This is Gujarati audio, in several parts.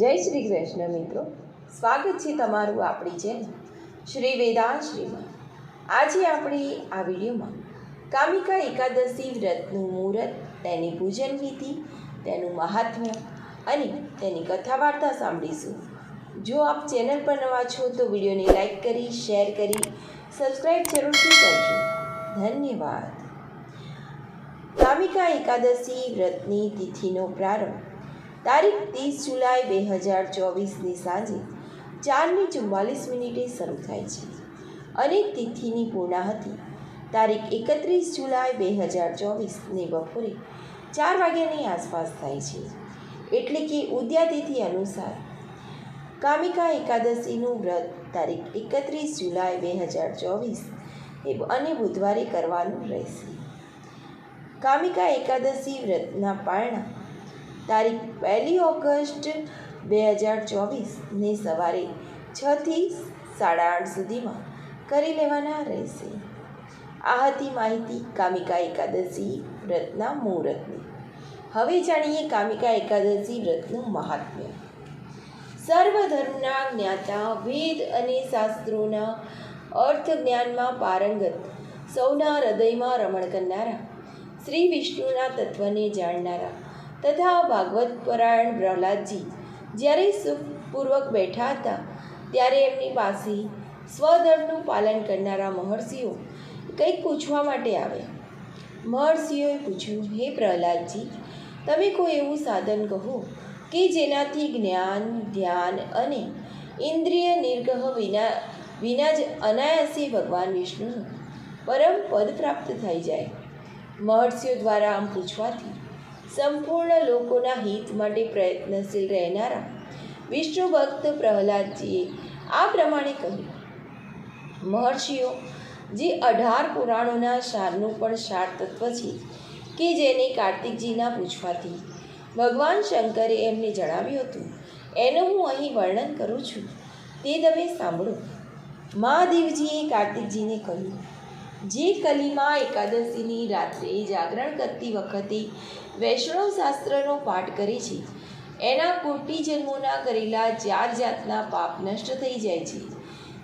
જય શ્રી કૃષ્ણ મિત્રો. સ્વાગત છે તમારું આપણી ચેનલ શ્રી વેદાશ્રીમાં આજે આપણે આ વિડીયોમાં કામિકા એકાદશી વ્રતનું મુહૂર્ત, તેની પૂજન વિધિ, તેનું મહાત્મ્ય અને તેની કથા વાર્તા સાંભળીશું. જો આપ ચેનલ પર નવા છો તો વિડીયોને લાઈક કરી, શેર કરી સબસ્ક્રાઈબ જરૂરથી કરજો. ધન્યવાદ. કામિકા એકાદશી વ્રતની તિથિનો પ્રારંભ તારીખ ત્રીસ જુલાઈ બે હજાર ચોવીસની સાંજે ચારને ચુમ્માલીસ મિનિટે શરૂ થાય છે. અને તિથિની પૂર્ણાહતિ તારીખ એકત્રીસ જુલાઈ બે હજાર ચોવીસને બપોરે ચાર વાગ્યાની આસપાસ થાય છે. એટલે કે ઉદ્યાતિથિ અનુસાર કામિકા એકાદશીનું વ્રત તારીખ એકત્રીસ જુલાઈ બે હજાર ચોવીસ અને બુધવારે કરવાનું રહેશે. કામિકા એકાદશી વ્રતના પારણા તારીખ પહેલી ઓગસ્ટ બે હજાર ચોવીસને સવારે છથી સાડા આઠ સુધીમાં કરી લેવાના રહેશે. આ હતી માહિતી કામિકા એકાદશી વ્રતના મુહૂર્તની. હવે જાણીએ કામિકા એકાદશી વ્રતનું મહાત્મ્ય. સર્વધર્મના જ્ઞાતા, વેદ અને શાસ્ત્રોના અર્થ જ્ઞાનમાં પારંગત, સૌના હૃદયમાં રમણ કરનારા, શ્રી વિષ્ણુના તત્વને જાણનારા તથા ભાગવત પરાયણ પ્રહલાદજી. જ્યારે સુખપૂર્વક બેઠા હતા, ત્યારે એમની પાસે સ્વધર્મનું પાલન કરનારા મહર્ષિઓ કંઈક પૂછવા માટે આવ્યા. મહર્ષિઓએ પૂછ્યું, હે પ્રહલાદજી, તમે કોઈ એવું સાધન કહો કે જેનાથી જ્ઞાન, ધ્યાન અને ઇન્દ્રિય નિર્ગહ વિના વિના જ અનાયાસે ભગવાન વિષ્ણુનું પરમ પદ પ્રાપ્ત થઈ જાય? મહર્ષિઓ દ્વારા આમ પૂછવાથી સંપૂર્ણ લોકોના હિત માટે પ્રયત્નશીલ રહેનારા વિષ્ણુ ભક્ત પ્રહલાદજીએ આ પ્રમાણે કહ્યું. મહર્ષિઓ, જે અઢાર પુરાણોના સારનું પણ સાર તત્વ છે કે જેને કાર્તિકજીના પૂછવાથી ભગવાન શંકરે એમને જણાવ્યું હતું, એનું હું અહીં વર્ણન કરું છું. તે તમે સાંભળો. મહાદેવજીએ કાર્તિકજીને કહ્યું જે કલીમાં એકાદશીની રાત્રે જાગરણ કરતી વખતે વૈષ્ણવ શાસ્ત્રનો પાઠ કરે છે. એના કોટી જન્મોના કરેલા ચાર જાતના પાપ નષ્ટ થઈ જાય છે.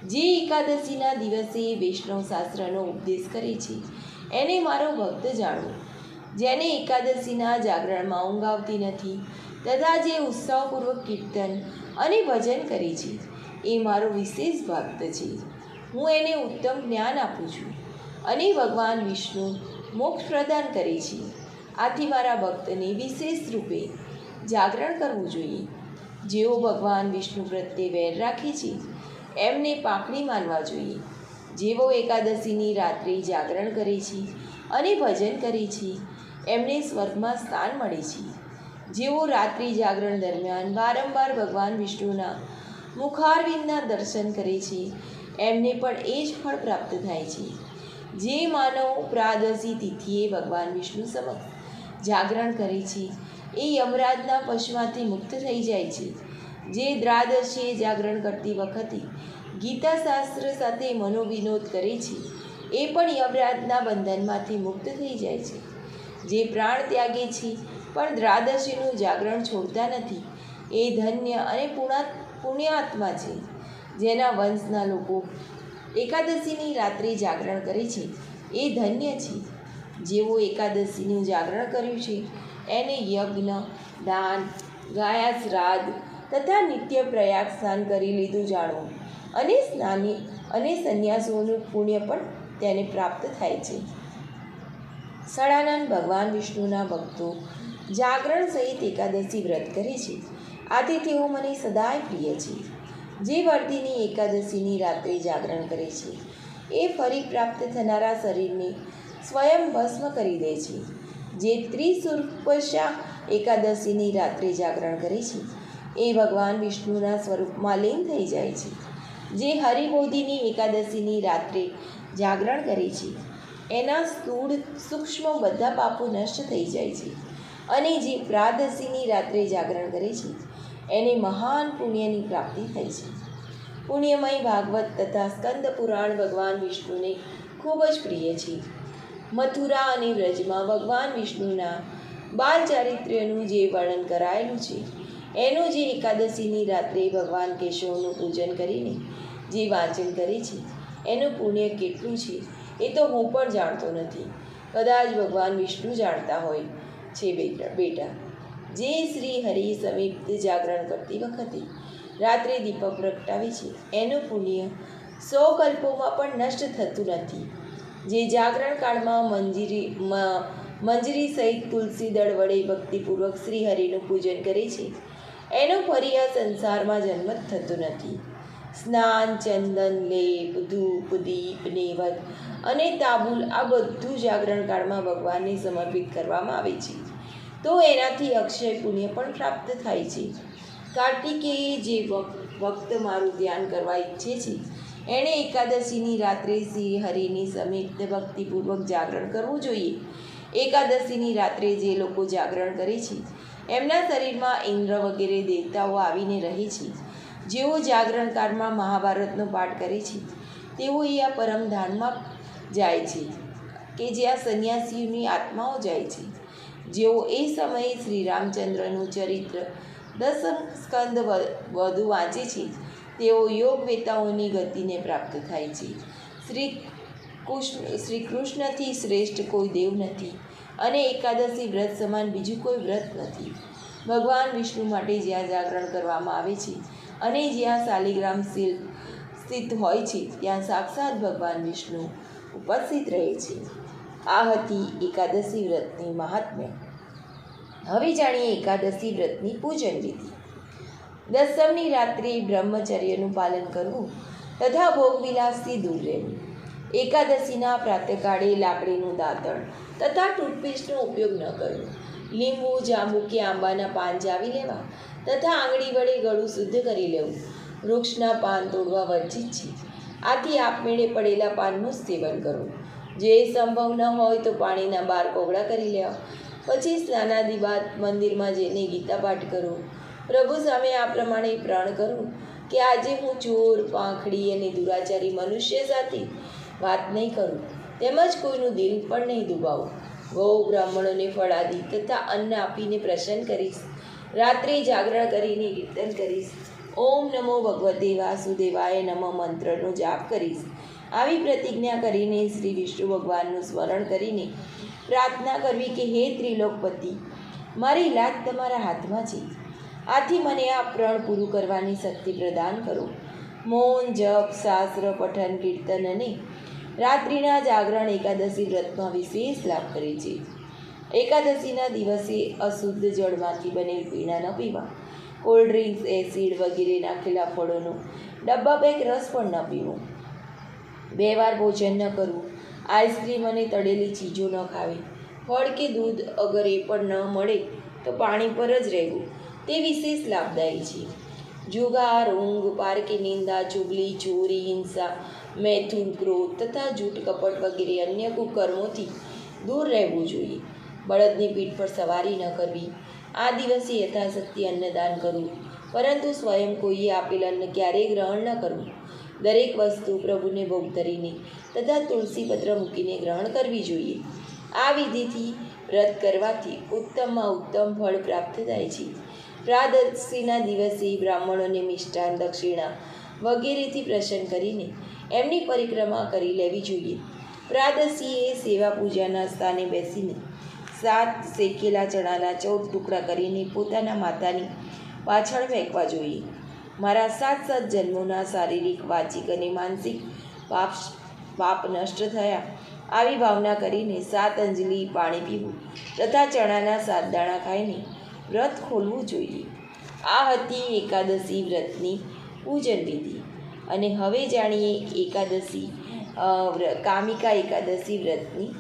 જે એકાદશીના દિવસે વૈષ્ણવ શાસ્ત્રનો ઉપદેશ કરે છે. એને મારો ભક્ત જાણવો જેને એકાદશીના જાગરણમાં ઊંઘ આવતી નથી, તથા જે ઉત્સાહપૂર્વક કીર્તન અને ભજન કરે છે, એ મારો વિશેષ ભક્ત છે. હું એને ઉત્તમ જ્ઞાન આપું છું. અને ભગવાન વિષ્ણુ મોક્ષ પ્રદાન કરે છે. આથી મારા ભક્તને વિશેષ રૂપે જાગરણ કરવું જોઈએ. જેઓ ભગવાન વિષ્ણુ પ્રત્યે વેર રાખે છે, એમને પાંખડી માનવા જોઈએ. જેઓ એકાદશીની રાત્રે જાગરણ કરે છે અને ભજન કરે છે, એમને સ્વર્ગમાં સ્થાન મળે છે. જેઓ રાત્રિ જાગરણ દરમિયાન વારંવાર ભગવાન વિષ્ણુના મુખારવિંદના દર્શન કરે છે, એમને પણ એ જ ફળ પ્રાપ્ત થાય છે. જે માનવ પ્રાદશી તિથિએ ભગવાન વિષ્ણુ સમક્ષ જાગરણ કરે છે, એ યમરાજના પશુમાંથી મુક્ત થઈ જાય છે. જે દ્રાદશીએ જાગરણ કરતી વખતે ગીતાશાસ્ત્ર સાથે મનોવિનોદ કરે છે, એ પણ યમરાજના બંધનમાંથી મુક્ત થઈ જાય છે. જે પ્રાણ ત્યાગે છે, પણ દ્રાદશીનું જાગરણ છોડતા નથી, એ ધન્ય અને પુણા, પુણ્યાત્મા છે. જેના વંશના લોકો એકાદશીની રાત્રે જાગરણ કરે છે. એ ધન્ય છે. જેઓ એકાદશીનું જાગરણ કર્યું છે, એને યજ્ઞ, દાન ગાયા શ્રાદ્ધ તથા નિત્ય પ્રયાગ સ્નાન કરી લીધું જાણવું. અને સ્નાની અને સંન્યાસોનું પુણ્ય પણ તેને પ્રાપ્ત થાય છે. સડાનંદ ભગવાન વિષ્ણુના ભક્તો જાગરણ સહિત એકાદશી વ્રત કરે છે. આથી તેઓ મને સદાય પ્રિય છે. જે વર્તીની એકાદશીની રાત્રે જાગરણ કરે છે, એ ફરી પ્રાપ્ત થનારા શરીરને સ્વયં ભસ્મ કરી દે છે. જે ત્રિસુર્પશા એકાદશીની રાત્રે જાગરણ કરે છે, એ ભગવાન વિષ્ણુના સ્વરૂપમાં લીન થઈ જાય છે. જે હરિબોધિની એકાદશીની રાત્રે જાગરણ કરે છે, એના સ્થૂળ સૂક્ષ્મ બધા પાપો નષ્ટ થઈ જાય છે અને જે પ્રાદશીની રાત્રે જાગરણ કરે છે એને મહાન પુણ્યની પ્રાપ્તિ થઈ છે. પુણ્યમય ભાગવત તથા સ્કંદ પુરાણ ભગવાન વિષ્ણુને ખૂબ જ પ્રિય છે. મથુરા અને વ્રજમાં ભગવાન વિષ્ણુના બાલ ચારિત્ર્યનું જે વર્ણન કરાયેલું છે, એનું જે એકાદશીની રાત્રે ભગવાન કેશવનું પૂજન કરીને જે વાંચન કરે છે, એનું પુણ્ય કેટલું છે, એ તો હું પણ જાણતો નથી. કદાચ ભગવાન વિષ્ણુ જાણતા હોય છે બેટા બેટા. જે શ્રી હરિ સમીપ જાગરણ કરતી વખતે રાત્રે દીપક પ્રગટાવે છે. એનું પુણ્ય સો કલ્પોમાં પણ નષ્ટ થતું નથી. જે જાગરણ કાળમાં મંજીરી મંજરી સહિત તુલસી દળ વડે ભક્તિપૂર્વક શ્રી હરિનું પૂજન કરે છે. એનો ફરી આ સંસારમાં જન્મ થતો નથી. સ્નાન, ચંદન, લેપ, ધૂપ, દીપ, નેવત અને તાબુલ આ બધું જાગરણ કાળમાં ભગવાનને સમર્પિત કરવામાં આવે છે. તો એનાથી અક્ષય પુણ્ય પણ પ્રાપ્ત થાય છે. કાર્તિકેય જે ભક- ભક્ત મારું ધ્યાન કરવા ઈચ્છે છે, એણે એકાદશીની રાત્રે શ્રી હરિની સમિત ભક્તિપૂર્વક જાગરણ કરવું જોઈએ. એકાદશીની રાત્રે જે લોકો જાગરણ કરે છે, એમના શરીરમાં ઇન્દ્ર વગેરે દેવતાઓ આવીને રહે છે. જેઓ જાગરણકાળમાં મહાભારતનો પાઠ કરે છે, તેઓ એ આ પરમધામમાં જાય છે કે જ્યાં સંન્યાસીઓની આત્માઓ જાય છે. જેઓ એ સમયે શ્રી રામચંદ્રનું ચરિત્ર દસમ સ્કંદ વધુ વાંચે છે, તેઓ યોગ વેતાઓની ગતિને પ્રાપ્ત થાય છે. શ્રી કૃષ્ણ, શ્રી કૃષ્ણથી શ્રેષ્ઠ કોઈ દેવ નથી અને એકાદશી વ્રત સમાન બીજું કોઈ વ્રત નથી. ભગવાન વિષ્ણુ માટે જ્યાં જાગરણ કરવામાં આવે છે અને જ્યાં શાલિગ્રામ શિલ્પ સ્થિત હોય છે, ત્યાં સાક્ષાત ભગવાન વિષ્ણુ ઉપસ્થિત રહે છે. આ હતી એકાદશી વ્રતની મહાત્મ્ય. હવે જાણીએ એકાદશી વ્રતની પૂજન વિધિ. દસમની રાત્રે બ્રહ્મચર્યનું પાલન કરવું તથા ભોગવિલાસથી દૂર રહેવું. એકાદશીના પ્રાતકાળે લાકડીનું દાંતણ તથા ટૂથપેસ્ટનો ઉપયોગ ન કરવો. લીંબુ, જાંબુ કે આંબાના પાન જાવી લેવા તથા આંગળી વડે ગળું શુદ્ધ કરી લેવું. વૃક્ષના પાન તોડવા વર્જિત છે. આથી આપમેળે પડેલા પાનનું સેવન કરવું. જે સંભવ ન હોય તો પાણીના બાર કોગળા કરી લેવા પછી સ્નાનાદિ બાદ મંદિરમાં જઈને ગીતા પાઠ કરો. પ્રભુ સામે આ પ્રમાણે પ્રણ કરું કે આજે હું ચોર, પાંખડી અને દુરાચારી મનુષ્ય સાથે વાત નહીં કરું. તેમજ કોઈનું દિલ પણ નહીં દુબાવું. ગૌ બ્રાહ્મણોને ફળાદી તથા અન્ન આપીને પ્રસન્ન કરીશ. રાત્રે જાગરણ કરીને કીર્તન કરીશ. ઓમ નમો ભગવતે વાસુદેવાય નમઃ મંત્રનો જાપ કરીશ. આવી પ્રતિજ્ઞા કરીને શ્રી વિષ્ણુ ભગવાનનું સ્મરણ કરીને પ્રાર્થના કરવી કે હે ત્રિલોકપતિ, મારી લાત તમારા હાથમાં છે. આથી મને આ પ્રણ પૂરું કરવાની શક્તિ પ્રદાન કરો. મૌન, જપ, શાસ્ત્ર, પઠન, કીર્તન અને રાત્રિના જાગરણ એકાદશી વ્રતમાં વિશેષ લાભ કરે છે. એકાદશીના દિવસે અશુદ્ધ જળમાંથી બનેલ પીણા ન પીવા. કોલ્ડ ડ્રિંક્સ, એસિડ વગેરે નાખેલા ફળોનો ડબ્બા બેગ રસ પણ ન પીવો. બે વાર ભોજન ન કરવું આઈસ્ક્રીમ અને તળેલી ચીજો ન ખાવી. ફળ કે દૂધ અગર એ પણ ન મળે તો પાણી પર જ રહેવું. તે વિશેષ લાભદાયી છે. જુગાર, ઊંઘ પારકી નિંદા, ચુગલી, ચોરી, હિંસા, મૈથુન, ક્રોધ તથા જૂઠ કપટ વગેરે અન્ય કુકર્મોથી દૂર રહેવું જોઈએ. બળદની પીઠ પર સવારી ન કરવી. આ દિવસે યથાશક્તિ અન્નદાન કરવું. પરંતુ સ્વયં કોઈએ આપેલ અન્ન ક્યારેય ગ્રહણ ન કરવું. દરેક વસ્તુ પ્રભુને ભોગ ધરીને તથા તુલસી પત્ર મૂકીને ગ્રહણ કરવી જોઈએ. આ વિધિથી વ્રત કરવાથી ઉત્તમમાં ઉત્તમ ફળ પ્રાપ્ત થાય છે. પ્રાદશીના દિવસે બ્રાહ્મણોને મિષ્ટાન દક્ષિણા વગેરેથી પ્રસન્ન કરીને એમની પરિક્રમા કરી લેવી જોઈએ. પ્રાદશીએ સેવા પૂજાના સ્થાને બેસીને સાત શેકેલા ચણાના ચૌદ ટુકડા કરીને પોતાના માતાની પાછળ ફેંકવા જોઈએ. મારા સાત સાત જન્મોના શારીરિક, વાચિક અને માનસિક પાપ પાપ નષ્ટ થયા. આવી ભાવના કરીને સાત અંજલિ પાણી પીવું તથા ચણાના સાત દાણા ખાઈને વ્રત ખોલવું જોઈએ. આ હતી એકાદશી વ્રતની પૂજન વિધિ. અને હવે જાણીએ એકાદશી કામિકા એકાદશી વ્રતની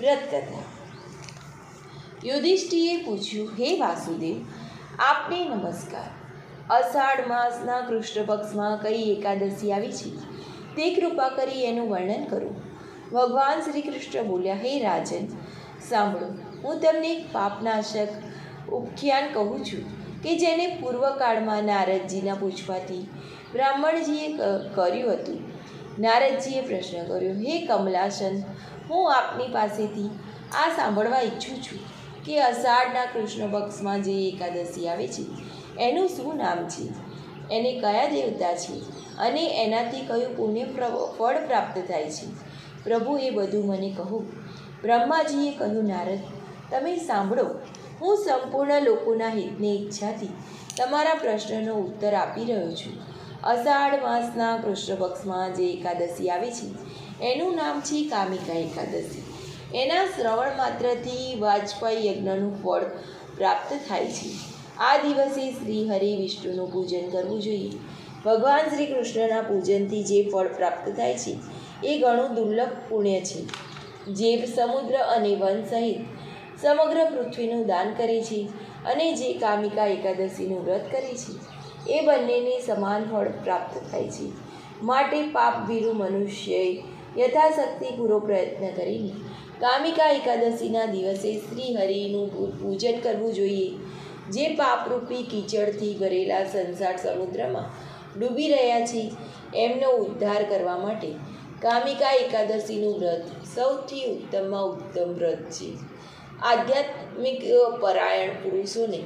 વ્રત કથા યુધિષ્ઠિએ પૂછ્યું, હે વાસુદેવ, આપને નમસ્કાર. અષાઢ માસના કૃષ્ણ પક્ષમાં કઈ એકાદશી આવી છે? તે કૃપા કરી એનું વર્ણન કરો. ભગવાન શ્રી કૃષ્ણ બોલ્યા, હે રાજન, સાંભળો, હું તમને એક પાપનાશક ઉપખ્યાન કહું છું કે જેને પૂર્વકાળમાં નારદજીના પૂછવાથી બ્રાહ્મણજીએ કર્યું હતું. નારદજીએ પ્રશ્ન કર્યો, હે કમલાસન, હું આપની પાસેથી આ સાંભળવા ઈચ્છું છું કે અષાઢના કૃષ્ણ પક્ષમાં જે એકાદશી આવે છે એનું શું નામ છે? એને કયા દેવતા છે? અને એનાથી કયું પુણ્ય ફળ પ્રાપ્ત થાય છે? પ્રભુ એ બધું મને કહો. બ્રહ્માજીએ કહ્યું, નારદ, તમે સાંભળો. હું સંપૂર્ણ લોકોના હિતની ઈચ્છાથી તમારા પ્રશ્નનો ઉત્તર આપી રહ્યો છું. અષાઢ માસના કૃષ્ણપક્ષમાં જે એકાદશી આવે છે, એનું નામ છે કામિકા એકાદશી. એના શ્રવણ માત્રથી વાજપેયી યજ્ઞનું ફળ પ્રાપ્ત થાય છે. આ દિવસે શ્રી હરિ વિષ્ણુનું પૂજન કરવું જોઈએ. ભગવાન શ્રી કૃષ્ણના પૂજનથી જે ફળ પ્રાપ્ત થાય છે, એ ઘણું દુર્લભ પુણ્ય છે. જે સમુદ્ર અને વન સહિત સમગ્ર પૃથ્વીનું દાન કરે છે અને જે કામિકા એકાદશીનું વ્રત કરે છે, એ બંનેને સમાન ફળ પ્રાપ્ત થાય છે. માટે પાપ વિરુ મનુષ્યએ યથાશક્તિ પૂરો પ્રયત્ન કરીને કામિકા એકાદશીના દિવસે શ્રી હરિનું પૂજન કરવું જોઈએ. જે પાપરૂપી કીચડથી ભરેલા સંસાર સમુદ્રમાં ડૂબી રહ્યા છે, એમનો ઉદ્ધાર કરવા માટે કામિકા એકાદશીનું વ્રત સૌથી ઉત્તમમાં ઉત્તમ વ્રત છે. આધ્યાત્મિક પરાયણ પુરુષોને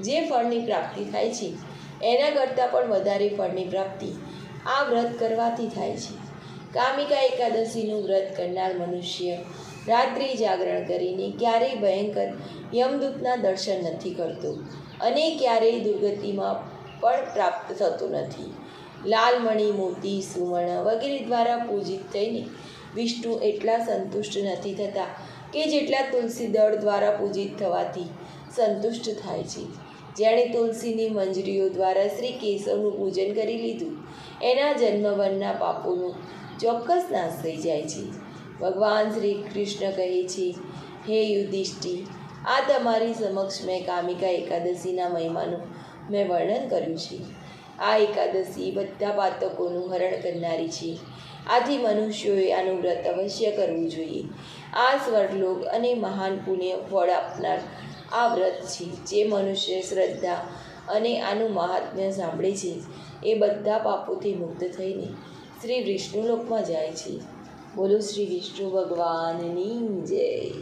જે ફળની પ્રાપ્તિ થાય છે, એના કરતાં પણ વધારે ફળની પ્રાપ્તિ આ વ્રત કરવાથી થાય છે. કામિકા એકાદશીનું વ્રત કરનાર મનુષ્ય રાત્રિ જાગરણ કરીને ક્યારેય ભયંકર યમદૂતના દર્શન નથી કરતો અને ક્યારેય દુર્ગતિમાં પણ પ્રાપ્ત થતો નથી. લાલમણી મોતી સુવર્ણ વગેરે દ્વારા પૂજિત થઈને વિષ્ણુ એટલા સંતુષ્ટ નથી થતા કે જેટલા તુલસી દળ દ્વારા પૂજિત થવાથી સંતુષ્ટ થાય છે. જેણે તુલસીની મંજરીઓ દ્વારા શ્રી કેશવનું પૂજન કરી લીધું, એના જન્મવનના પાપોનો ચોક્કસ નાશ થઈ જાય છે. ભગવાન શ્રી કૃષ્ણ કહે છે, હે યુધિષ્ઠિર, આ તમારી સમક્ષ મેં કામિકા એકાદશીના મહિમાનું મેં વર્ણન કર્યું છે. આ એકાદશી બધા પાતકોનું હરણ કરનારી છે. આથી મનુષ્યોએ આનું વ્રત અવશ્ય કરવું જોઈએ. આ સ્વર્ગલોક અને મહાન પુણ્ય ફળ આપનાર આ વ્રત છે, જે મનુષ્ય શ્રદ્ધા અને આનું મહાત્મ્ય સાંભળે છે. એ બધા પાપોથી મુક્ત થઈને શ્રી વિષ્ણુ લોકમાં જાય છે. બોલો શ્રી વિષ્ણુ ભગવાનની જય.